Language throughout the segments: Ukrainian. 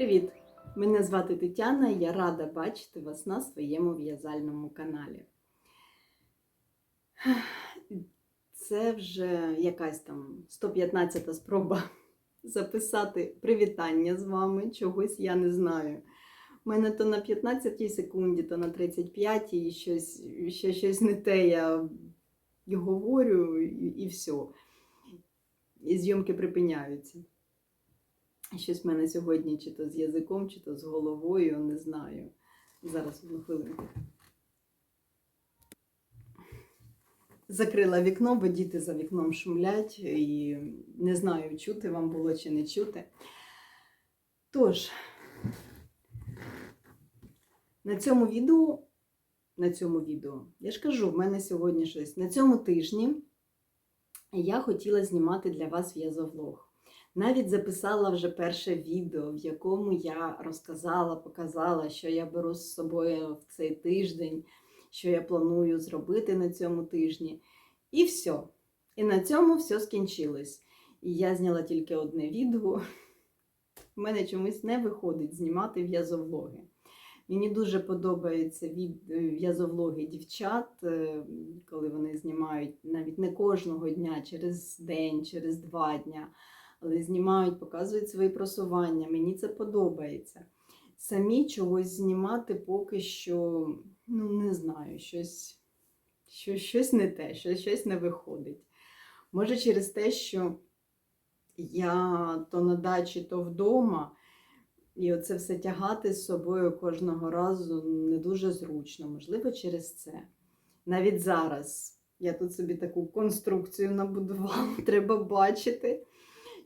Привіт! Мене звати Тетяна і я рада бачити вас на своєму в'язальному каналі. Це вже якась там 115-та спроба записати привітання з вами. Чогось я не знаю. У мене то на 15 секунді, то на 35 і щось, ще щось не те я говорю, і, і все. І зйомки припиняються. Щось в мене сьогодні чи то з язиком, чи то з головою, не знаю. Зараз одну хвилинку. Закрила вікно, бо діти за вікном шумлять і не знаю, чути вам було чи не чути. Тож, на цьому відео, на цьому відео, я ж кажу, в мене сьогодні щось. На цьому тижні я хотіла знімати для вас в'язовлог. Навіть записала вже перше відео, в якому я розказала, показала, що я беру з собою в цей тиждень, що я планую зробити на цьому тижні. І все. І на цьому все скінчилось. І я зняла тільки одне відео. У мене чомусь не виходить знімати в'язовлоги. Мені дуже подобаються від в'язовлоги дівчат, е, коли вони знімають навіть не кожного дня, через день, через два дня але знімають, показують свої просування. Мені це подобається. Самі чогось знімати поки що, ну, не знаю, щось щось, щось не те, щось, щось не виходить. Може, через те, що я то на дачі, то вдома, і оце все тягати з собою кожного разу не дуже зручно, можливо, через це. Навіть зараз я тут собі таку конструкцію набудувала, треба бачити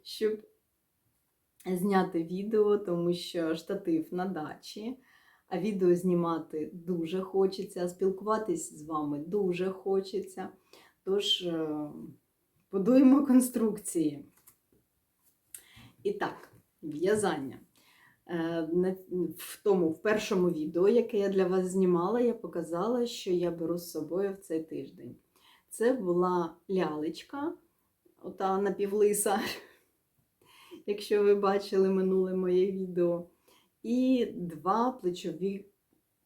щоб зняти відео, тому що штатив на дачі, а відео знімати дуже хочеться, спілкуватись з вами дуже хочеться. Тож, е, будуємо конструкції. І так, в'язання. Е, в тому в першому відео, яке я для вас знімала, я показала, що я беру з собою в цей тиждень. Це була лялечка, ота напівлиса, якщо ви бачили минуле моє відео, і два плечові,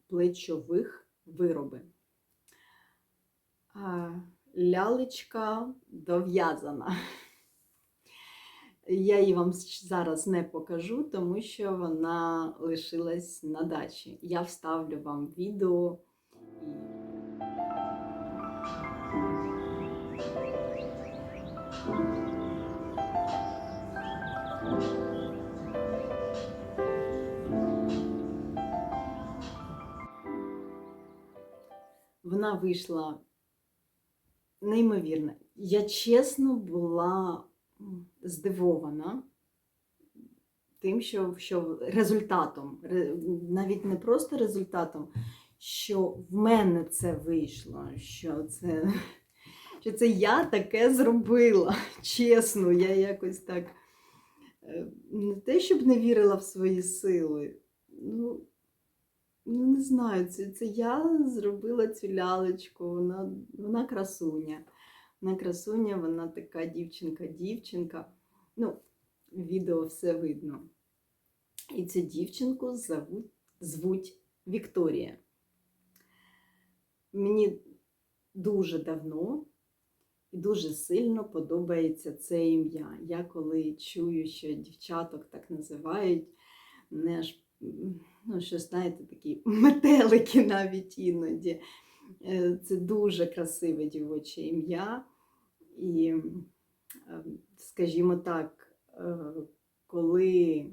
плечових вироби. Лялечка дов'язана. Я її вам зараз не покажу, тому що вона лишилась на дачі. Я вставлю вам відео. Вона вийшла неймовірна. Я чесно була здивована тим, що що результатом, навіть не просто результатом, що в мене це вийшло, що це що це я таке зробила. Чесно, я якось так не те, щоб не вірила в свої сили. ну, Ну, не знаю, це це я зробила цю лялечку, вона вона красуня. Вона красуня, вона така дівчинка-дівчинка. Ну, відео все видно. І цю дівчинку звуть, звуть Вікторія. Мені дуже давно і дуже сильно подобається це ім'я. Я коли чую, що дівчаток так називають, мене аж ну, що знаєте, такі метелики навіть іноді. Е, це дуже красиве дівоче ім'я. І, е, скажімо так, е, коли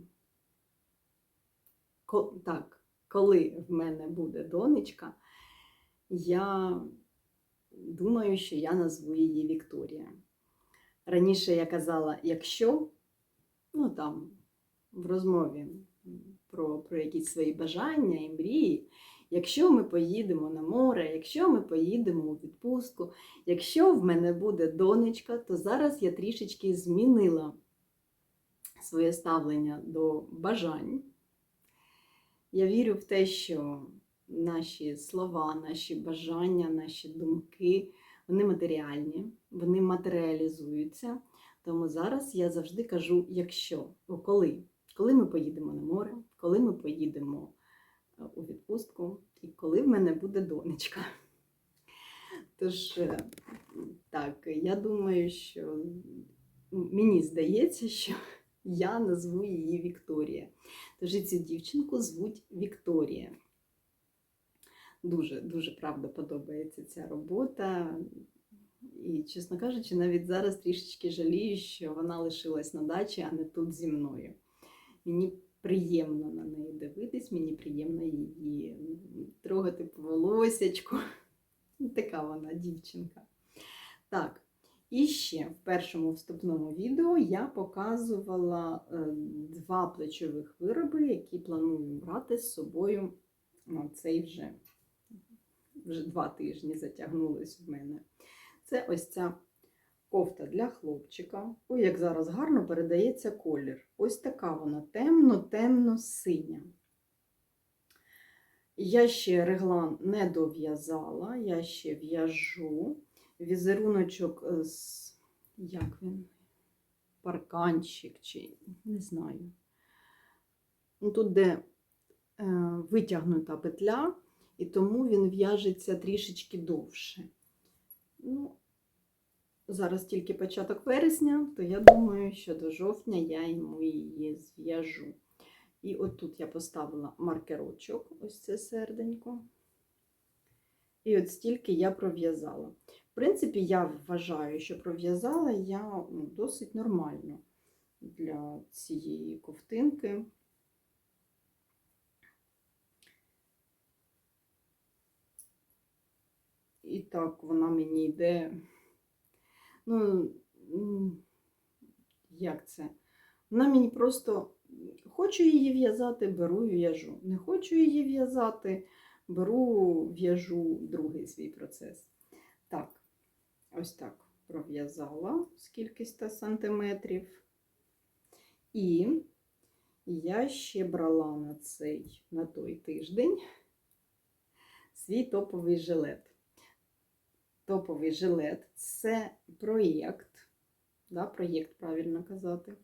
так, коли в мене буде донечка, я думаю, що я назву її Вікторія. Раніше я казала, якщо, ну там в розмові про, про якісь свої бажання і мрії. Якщо ми поїдемо на море, якщо ми поїдемо у відпустку, якщо в мене буде донечка, то зараз я трішечки змінила своє ставлення до бажань. Я вірю в те, що наші слова, наші бажання, наші думки, вони матеріальні, вони матеріалізуються. Тому зараз я завжди кажу, якщо, коли коли ми поїдемо на море, коли ми поїдемо е, у відпустку і коли в мене буде донечка. Тож, е, так, я думаю, що мені здається, що я назву її Вікторія. Тож і цю дівчинку звуть Вікторія. Дуже, дуже правда подобається ця робота. І, чесно кажучи, навіть зараз трішечки жалію, що вона лишилась на дачі, а не тут зі мною. Мені приємно на неї дивитись, мені приємно її трогати по волосячку. Така вона дівчинка. Так, і ще в першому вступному відео я показувала е, два плечових вироби, які планую брати з собою на цей вже, вже два тижні затягнулись в мене. Це ось ця кофта для хлопчика. Ой, як зараз гарно передається колір. Ось така вона темно-темно-синя. Я ще реглан не дов'язала, я ще в'яжу. Візеруночок з як він? Парканчик чи не знаю. Ну, Тут де е, витягнута петля, і тому він в'яжеться трішечки довше. Ну, зараз тільки початок вересня, то я думаю, що до жовтня я йому її зв'яжу. І от тут я поставила маркерочок, ось це серденько. І от стільки я пров'язала. В принципі, я вважаю, що пров'язала я ну, досить нормально для цієї ковтинки. І так вона мені йде. Ну, як це? Вона мені просто хочу її в'язати, беру і в'яжу. Не хочу її в'язати, беру, в'яжу другий свій процес. Так, ось так пров'язала скількись сантиметрів. І я ще брала на цей, на той тиждень свій топовий жилет. Топовий жилет це проєкт, да, проєкт, правильно казати,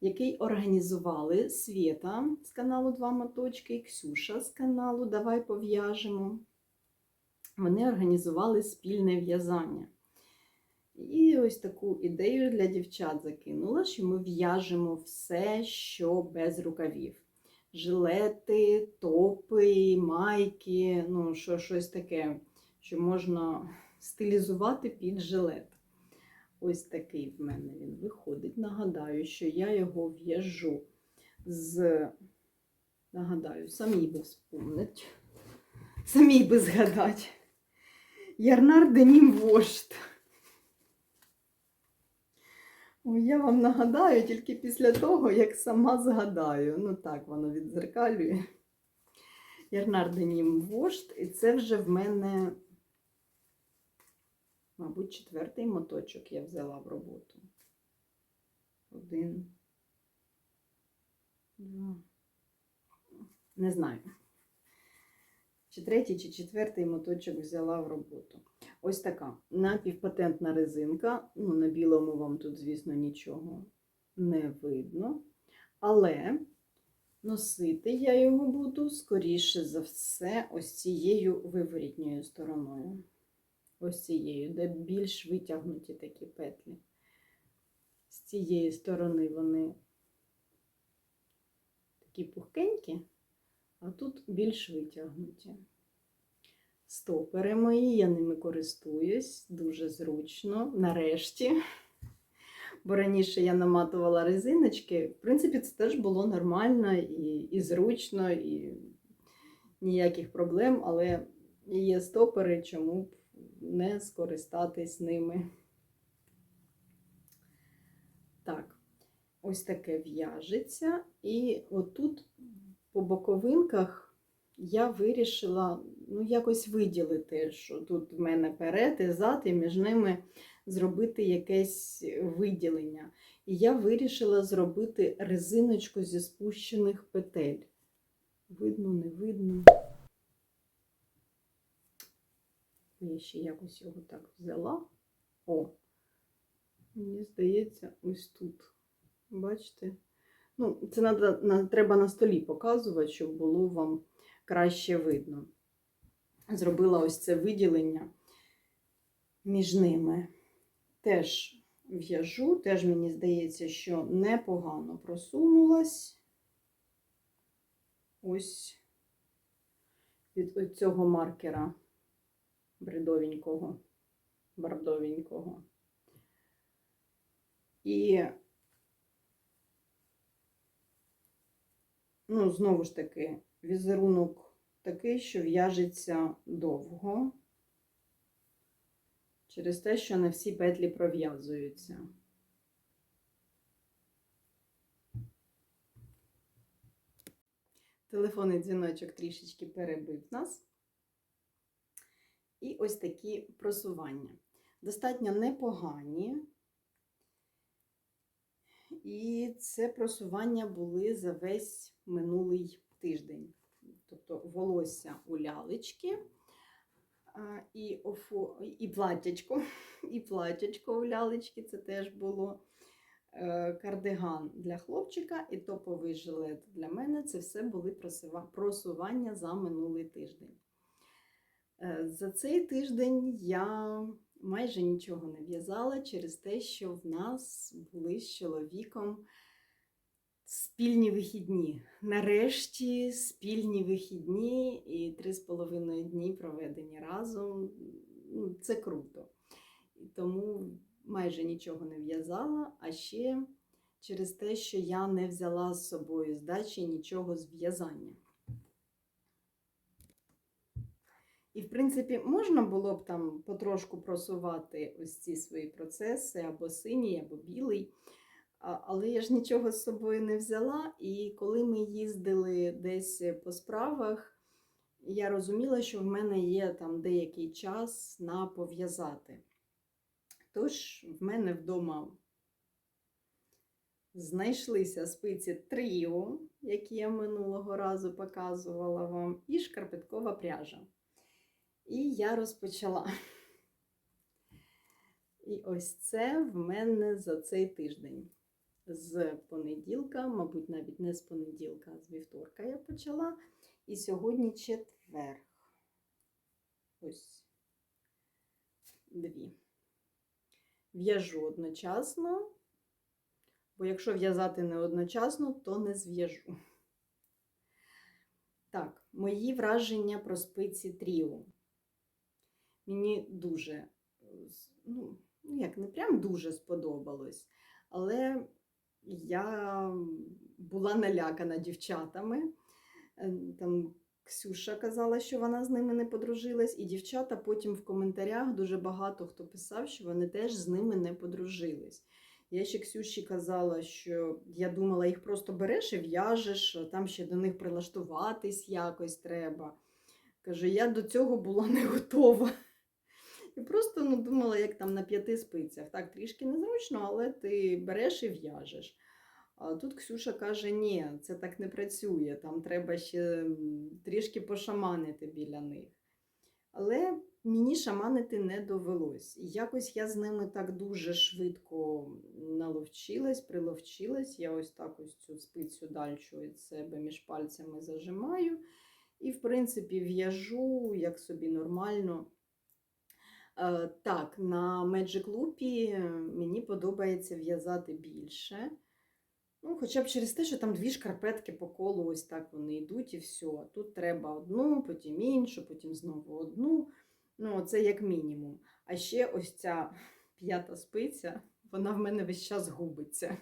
який організували Свєта з каналу Два моточки і Ксюша з каналу Давай пов'яжемо. Вони організували спільне в'язання. І ось таку ідею для дівчат закинула, що ми в'яжемо все, що без рукавів. Жилети, топи, майки, ну, що, щось таке, що можна стилізувати під жилет. Ось такий в мене він виходить. Нагадаю, що я його в'яжу з, нагадаю, самі би вспомнить, самі би згадать. Ярнар Денім Вождь. Ой, я вам нагадаю тільки після того, як сама згадаю. Ну так, воно відзеркалює. Ярнар Денім Вождь, і це вже в мене, мабуть, четвертий моточок я взяла в роботу. Один. Два. Не знаю. Чи третій, чи четвертий моточок взяла в роботу. Ось така напівпатентна резинка. Ну, на білому вам тут, звісно, нічого не видно. Але носити я його буду, скоріше за все, ось цією виворітньою стороною. Ось цією, де більш витягнуті такі петлі. З цієї сторони вони такі пухкенькі, а тут більш витягнуті. Стопери мої, я ними користуюсь дуже зручно, нарешті. Бо раніше я наматувала резиночки. В принципі, це теж було нормально і, і зручно, і ніяких проблем, але є стопери, чому б не скористатись ними. Так, ось таке в'яжеться. І отут по боковинках я вирішила ну, якось виділити, що тут в мене перед і зад, і між ними зробити якесь виділення. І я вирішила зробити резиночку зі спущених петель. Видно, не видно. Я ще якось його так взяла. О, мені здається, ось тут. Бачите? Ну, це надо, на, треба на столі показувати, щоб було вам краще видно. Зробила ось це виділення між ними. Теж в'яжу, теж мені здається, що непогано просунулась. Ось від цього маркера бредовенького, бордовенького. І, ну, знову ж таки, візерунок такий, що в'яжеться довго, через те, що не всі петлі пров'язуються. Телефонний дзвіночок трішечки перебив нас. І ось такі просування. Достатньо непогані. І це просування були за весь минулий тиждень. Тобто волосся у лялечки, і, офо, і платтячко, і платтячко у лялечки це теж було. Е, Кардиган для хлопчика і топовий жилет для мене це все були просування за минулий тиждень. Е, За цей тиждень я майже нічого не в'язала через те, що в нас були з чоловіком спільні вихідні. Нарешті спільні вихідні і три з половиною дні проведені разом. Ну, Це круто. І тому майже нічого не в'язала, а ще через те, що я не взяла з собою з дачі нічого з в'язання. І, в принципі, можна було б там потрошку просувати ось ці свої процеси, або синій, або білий. Але я ж нічого з собою не взяла, і коли ми їздили десь по справах, я розуміла, що в мене є там деякий час на пов'язати. Тож в мене вдома знайшлися спиці Тріо, які я минулого разу показувала вам, і шкарпеткова пряжа. І я розпочала. І ось це в мене за цей тиждень. З понеділка, мабуть, навіть не з понеділка, а з вівторка я почала. І сьогодні четверг. Ось дві. В'яжу одночасно, бо якщо в'язати не одночасно, то не зв'яжу. Так, мої враження про спиці Тріо. Мені дуже, е, ну, ну, як не прям дуже сподобалось, але я була налякана дівчатами. Е, Там Ксюша казала, що вона з ними не подружилась, і дівчата потім в коментарях дуже багато хто писав, що вони теж з ними не подружились. Я ще Ксюші казала, що я думала, їх просто береш і в'яжеш, там ще до них прилаштуватись якось треба. Каже, я до цього була не готова. І просто ну, думала, як там на п'яти спицях. Так, трішки незручно, але ти береш і в'яжеш. А тут Ксюша каже: ні, це так не працює, там треба ще трішки пошаманити біля них. Але мені шаманити не довелось. І якось я з ними так дуже швидко наловчилась, приловчилась. Я ось так ось цю спицю дальшу від себе між пальцями зажимаю. І, в принципі, в'яжу як собі нормально. Е, Так, на Magic Loop мені подобається в'язати більше. Ну, хоча б через те, що там дві шкарпетки по колу ось так вони йдуть і все. Тут треба одну, потім іншу, потім знову одну. Ну, це як мінімум. А ще ось ця п'ята спиця, вона в мене весь час губиться.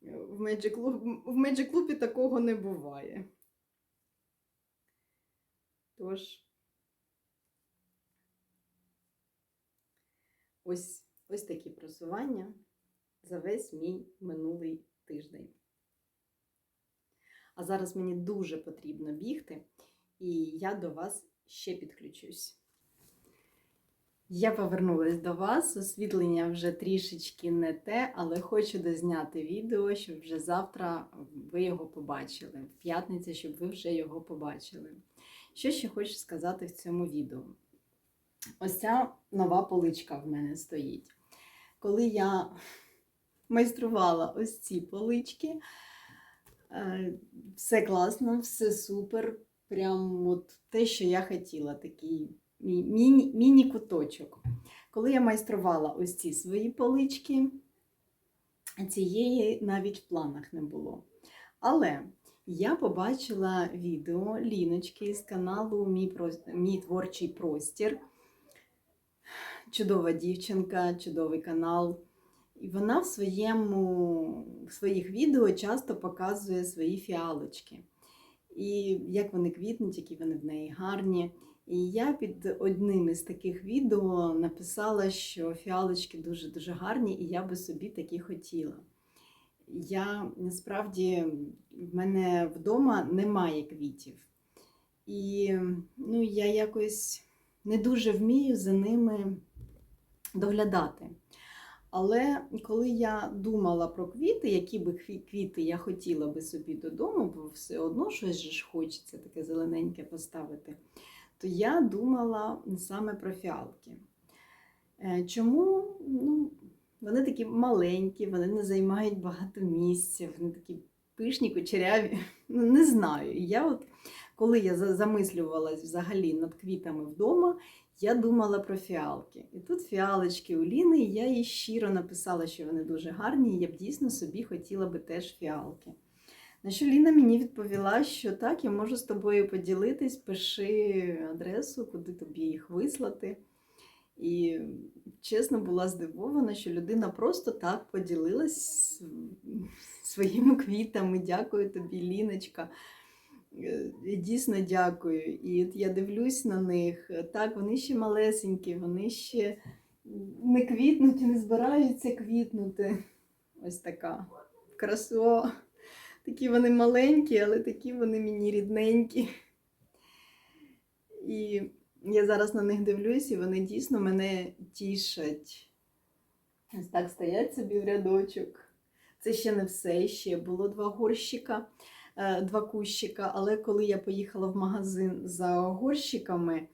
В Magic Loop, такого не буває. Тож, ось, ось такі просування за весь мій минулий тиждень. А зараз мені дуже потрібно бігти, і я до вас ще підключусь. Я повернулася до вас. Освітлення вже трішечки не те, але хочу дозняти відео, щоб вже завтра ви його побачили. В п'ятницю, щоб ви вже його побачили. Що ще хочу сказати в цьому відео? Ось ця нова поличка в мене стоїть. Коли я майструвала ось ці полички. Е, Все класно, все супер. Прям от те, що я хотіла, такий міні- міні-куточок. Коли я майструвала ось ці свої полички, цієї навіть в планах не було. Але я побачила відео Ліночки з каналу Мій, Прос- Мій творчий простір. Чудова дівчинка, чудовий канал. І вона в, своєму, в своїх відео часто показує свої фіалочки. І як вони квітнуть, які вони в неї гарні. І я під одним із таких відео написала, що фіалочки дуже-дуже гарні, і я би собі такі хотіла. Я насправді в мене вдома немає квітів. І ну, я якось не дуже вмію за ними доглядати. Але коли я думала про квіти, які би квіти я хотіла би собі додому, бо все одно щось ж хочеться таке зелененьке поставити, то я думала саме про фіалки. Е, Чому? Ну, вони такі маленькі, вони не займають багато місця, вони такі пишні, кучеряві. Ну, не знаю. Я от, коли я за- замислювалась взагалі над квітами вдома, я думала про фіалки. І тут фіалочки у Ліни, і я їй щиро написала, що вони дуже гарні, і я б дійсно собі хотіла би теж фіалки. На що Ліна мені відповіла, що так, я можу з тобою поділитись, пиши адресу, куди тобі їх вислати. І чесно була здивована, що людина просто так поділилась своїми квітами. Дякую тобі, Ліночка. Дійсно дякую. І от я дивлюсь на них. Так, вони ще малесенькі, вони ще не квітнуть і не збираються квітнути. Ось така красо. Такі вони маленькі, але такі вони мені рідненькі. І я зараз на них дивлюсь, і вони дійсно мене тішать. Ось так стоять собі в рядочок. Це ще не все. Ще було два горщика, два кущика. Але коли я поїхала в магазин за горщиками,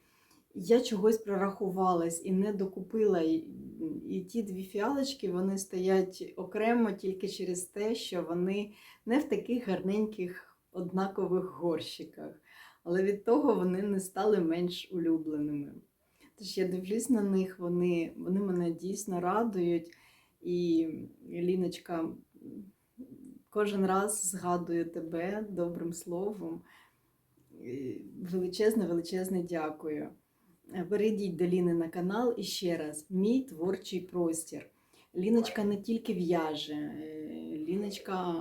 я чогось прорахувалась і не докупила. І ті дві фіалочки вони стоять окремо тільки через те, що вони не в таких гарненьких однакових горщиках. Але від того вони не стали менш улюбленими. Тож я дивлюсь на них, вони, вони мене дійсно радують. І Ліночка кожен раз згадує тебе добрим словом. Величезне, величезне дякую. Перейдіть до Ліни на канал і ще раз, мій творчий простір. Ліночка не тільки в'яже, е, Ліночка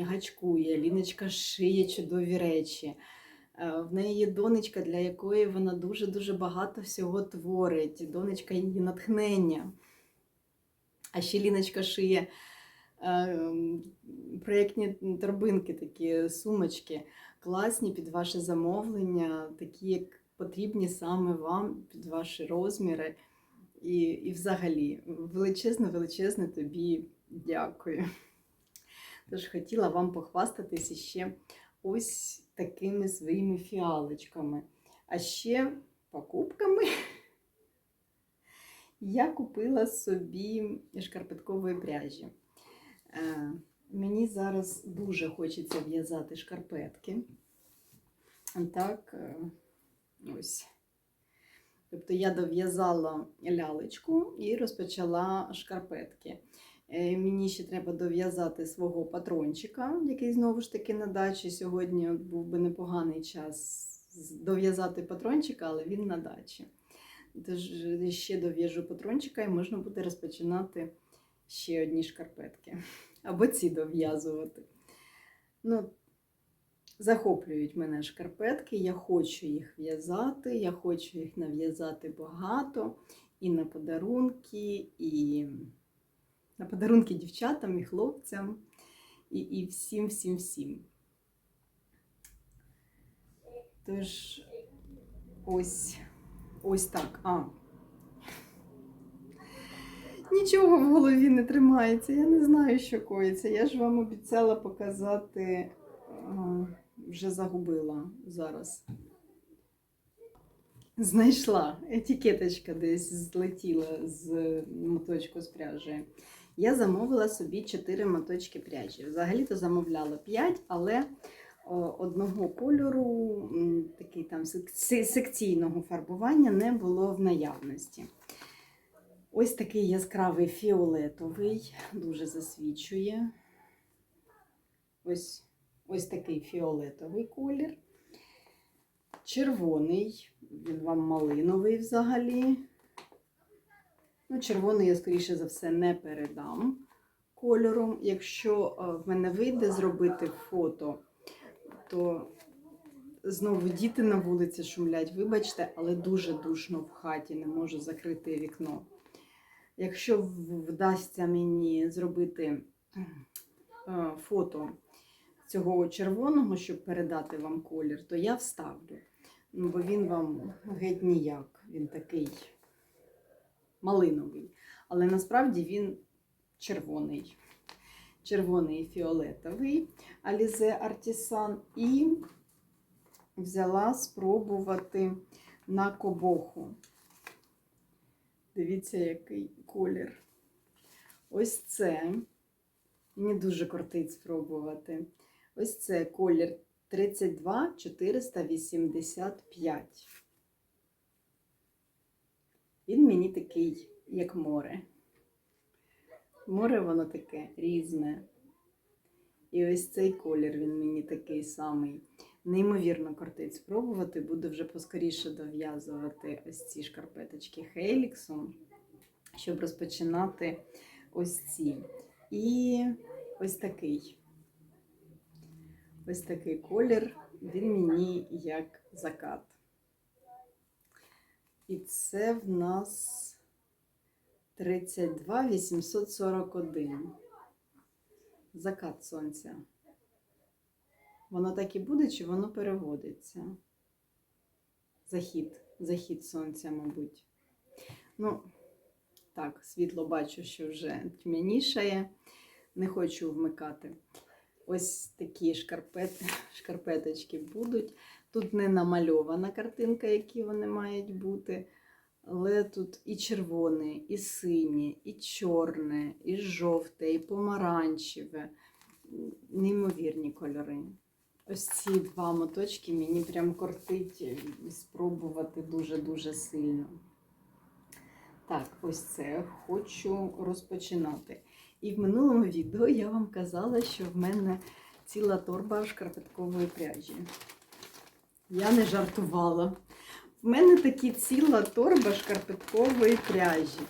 гачкує, Ліночка шиє чудові речі. Е, В неї є донечка, для якої вона дуже-дуже багато всього творить. Донечка її натхнення. А ще Ліночка шиє е, проєктні торбинки, такі сумочки, класні під ваше замовлення, такі, як потрібні саме вам, під ваші розміри. І, і взагалі, величезне, величезне тобі дякую. Тож хотіла вам похвастатися ще ось такими своїми фіалочками. А ще покупками я купила собі шкарпеткової пряжі. Е, Мені зараз дуже хочеться в'язати шкарпетки. Так, е, ось. Тобто я дов'язала лялечку і розпочала шкарпетки. Е, Мені ще треба дов'язати свого патрончика, який знову ж таки на дачі. Сьогодні був би непоганий час дов'язати патрончика, але він на дачі. Тож ще дов'яжу патрончика і можна буде розпочинати ще одні шкарпетки. Або ці дов'язувати. Ну, захоплюють мене шкарпетки, я хочу їх в'язати, я хочу їх нав'язати багато і на подарунки, і на подарунки дівчатам і хлопцям, і, і всім, всім, всім. Тож, ось, ось так. А. Нічого в голові не тримається, я не знаю, що коїться. Я ж вам обіцяла показати, вже загубила зараз. Знайшла етикеточка десь злетіла з моточку з пряжі. я замовила собі 4 моточки пряжі. Взагалі-то замовляла 5, але одного кольору, такий там секційного фарбування не було в наявності. Ось такий яскравий фіолетовий, дуже засвічує. Ось, ось такий фіолетовий колір. Червоний, він вам малиновий взагалі. Ну, червоний я, скоріше за все, не передам кольором. Якщо е, в мене вийде зробити фото, то знову діти на вулиці шумлять, вибачте, але дуже душно в хаті, не можу закрити вікно. Якщо вдасться мені зробити е, фото цього червоного, щоб передати вам колір, то я вставлю. Ну, бо він вам геть ніяк. Він такий малиновий. Але насправді він червоний. Червоний фіолетовий Alize Artisan. І взяла спробувати на кобоху. Дивіться, який колір. Ось це. Мені дуже кортить спробувати. Ось це колір 32 485. Він мені такий, як море. Море воно таке різне. І ось цей колір він мені такий самий. Неймовірно кортить спробувати. Буду вже поскоріше дов'язувати ось ці шкарпеточки Хейліксом, щоб розпочинати ось ці. І ось такий. Ось такий колір, він мені як закат. І це в нас 32 841. Закат сонця. Воно так і буде, чи воно переводиться? Захід, захід сонця, мабуть. Ну, так, світло бачу, що вже тьмянішає. Не хочу вмикати. Ось такі шкарпет, шкарпеточки будуть. Тут не намальована картинка, які вони мають бути. Але тут і червоне, і синє, і чорне, і жовте, і помаранчеве. Неймовірні кольори. Ось ці два моточки мені прям кортить спробувати дуже-дуже сильно. Так, ось це хочу розпочинати. І в минулому відео я вам казала, що в мене ціла торба шкарпеткової пряжі. Я не жартувала. В мене такі ціла торба шкарпеткової пряжі.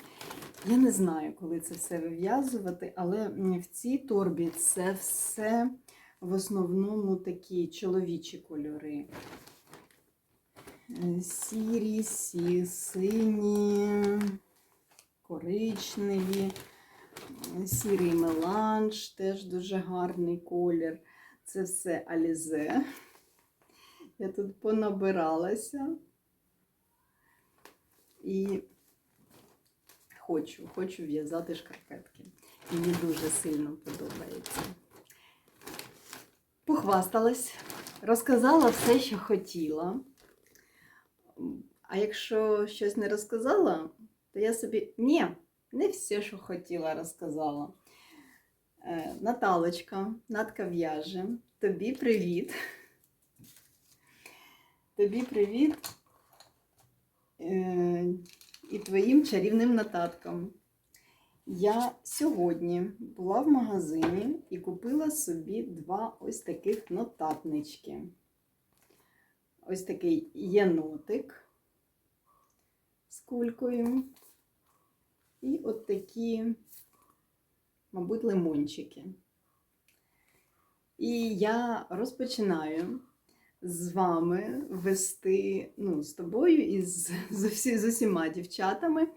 Я не знаю, коли це все вив'язувати, але в цій торбі це все в основному такі чоловічі кольори. Е, Сірі, сі, сині, коричневі, сірий меланж, теж дуже гарний колір. Це все Алізе. Я тут понабиралася. І хочу, хочу в'язати шкарпетки. Мені дуже сильно подобається. Похвасталась, розказала все, що хотіла. А якщо щось не розказала, то я собі ні, не все, що хотіла, розказала. Е, Наталочка, Натка в'яже, тобі привіт. Тобі привіт е, і твоїм чарівним нотаткам. Я сьогодні була в магазині і купила собі два ось таких нотатнички. Ось такий єнотик з кулькою. І от такі, мабуть, лимончики. І я розпочинаю з вами вести, ну, з тобою і з, з, усі, з усіма дівчатами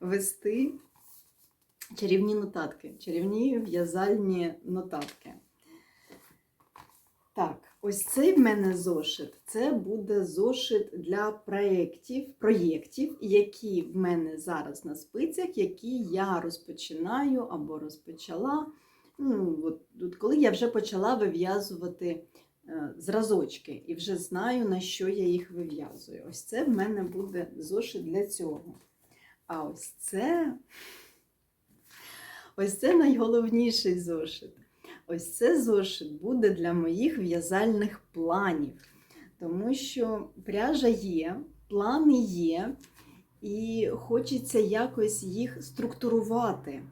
вести чарівні нотатки, чарівні в'язальні нотатки. Так, ось цей в мене зошит. Це буде зошит для проєктів, проєктів, які в мене зараз на спицях, які я розпочинаю або розпочала. Ну, от, от коли я вже почала вив'язувати е, зразочки і вже знаю, на що я їх вив'язую. Ось це в мене буде зошит для цього. А ось це. Ось це найголовніший зошит. Ось це зошит буде для моїх в'язальних планів. Тому що пряжа є, плани є, і хочеться якось їх структурувати,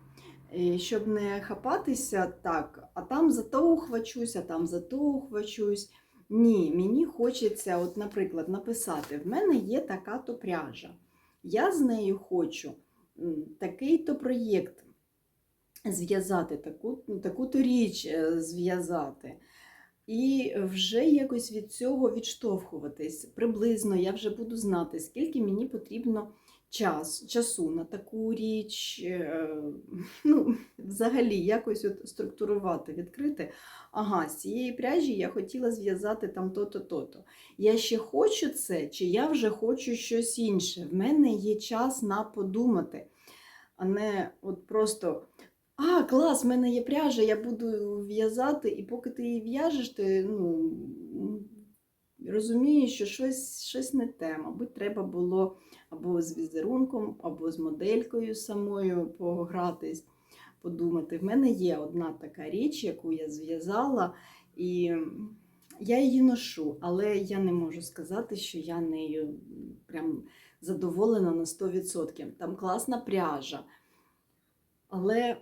е, щоб не хапатися так, а там за то ухвачусь, а там за то ухвачусь. Ні, мені хочеться, от, наприклад, написати: в мене є така-то пряжа. Я з нею хочу такий-то проєкт зв'язати, таку, таку-то річ е, зв'язати. І вже якось від цього відштовхуватись. Приблизно я вже буду знати, скільки мені потрібно час, часу на таку річ, е, ну, взагалі якось от структурувати, відкрити. Ага, з цієї пряжі я хотіла зв'язати там то-то, то-то. Я ще хочу це, чи я вже хочу щось інше. В мене є час на подумати, а не от просто. А, клас, в мене є пряжа, я буду в'язати, і поки ти її в'яжеш, ти ну, розумієш, що щось, щось не те. Мабуть, треба було або з візерунком, або з моделькою самою погратись, подумати. В мене є одна така річ, яку я зв'язала, і я її ношу, але я не можу сказати, що я нею прям задоволена на 100%. Там класна пряжа. Але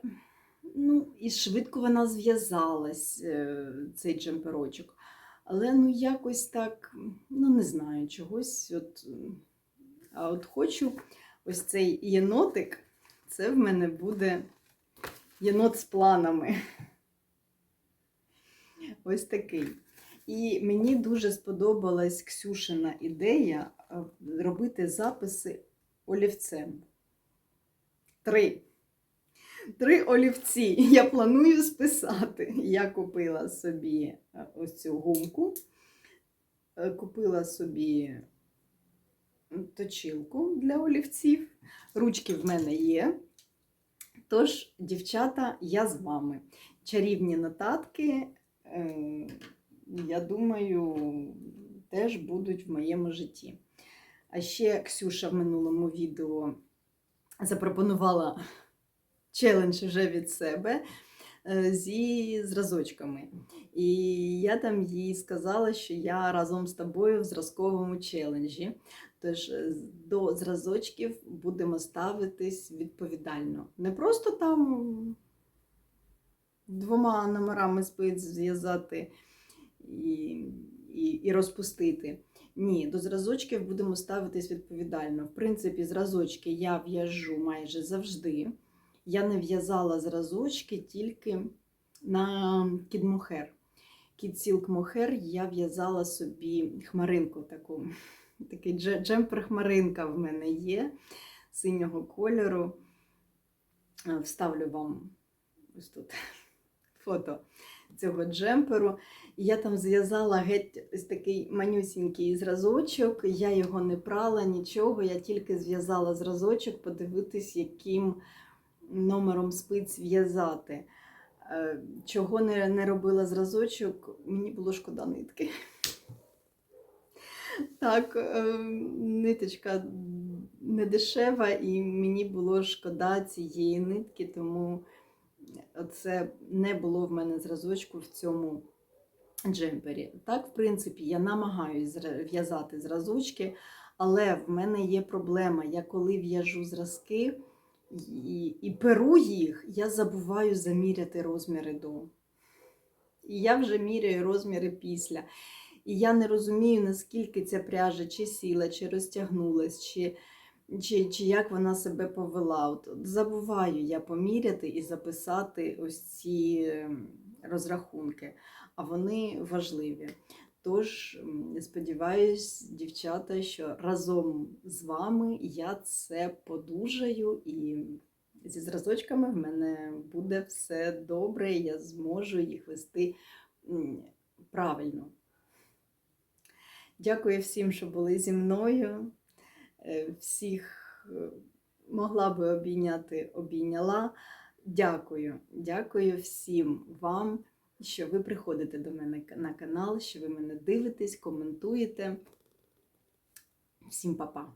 ну, і швидко вона зв'язалась, е, цей джемперочок. Але ну якось так, ну не знаю, чогось. От, а от хочу ось цей єнотик, це в мене буде єнот з планами. Ось такий. І мені дуже сподобалась Ксюшина ідея е, робити записи олівцем. Три. Три олівці я планую списати. Я купила собі е, ось цю гумку, е, купила собі точилку для олівців. Ручки в мене є. Тож, дівчата, я з вами. Чарівні нотатки, е, я думаю, теж будуть в моєму житті. А ще Ксюша в минулому відео запропонувала челендж вже від себе е, зі зразочками. І я там їй сказала, що я разом з тобою в зразковому челенджі. Тож е, до зразочків будемо ставитись відповідально. Не просто там двома номерами спиць зв'язати і, і, і розпустити. Ні, до зразочків будемо ставитись відповідально. В принципі, зразочки я в'яжу майже завжди. Я не в'язала зразочки тільки на кідмохер. Кідсілк мохер я в'язала собі хмаринку таку. Такий джемпер-хмаринка в мене є синього кольору. Е, Вставлю вам ось тут фото цього джемперу. Я там зв'язала геть ось такий манюсінький зразочок. Я його не прала, нічого. Я тільки зв'язала зразочок, подивитись, яким номером спиць в'язати. Е, Чого не, не робила зразочок, мені було шкода нитки. Так, е, ниточка не дешева, і мені було шкода цієї нитки, тому це не було в мене зразочку в цьому джемпері. Так, в принципі, я намагаюся в'язати зразочки, але в мене є проблема. Я коли в'яжу зразки і, і перу їх, я забуваю заміряти розміри до. І я вже міряю розміри після. І я не розумію, наскільки ця пряжа чи сіла, чи розтягнулась, чи, чи, чи як вона себе повела. От, забуваю я поміряти і записати ось ці ем, розрахунки, а вони важливі. Тож, сподіваюсь, дівчата, що разом з вами я це подужаю і зі зразочками в мене буде все добре, і я зможу їх вести правильно. Дякую всім, що були зі мною. Е, Всіх е, могла би обійняти, обійняла. Дякую, дякую всім вам, що ви приходите до мене на канал, що ви мене дивитесь, коментуєте. Всім па-па!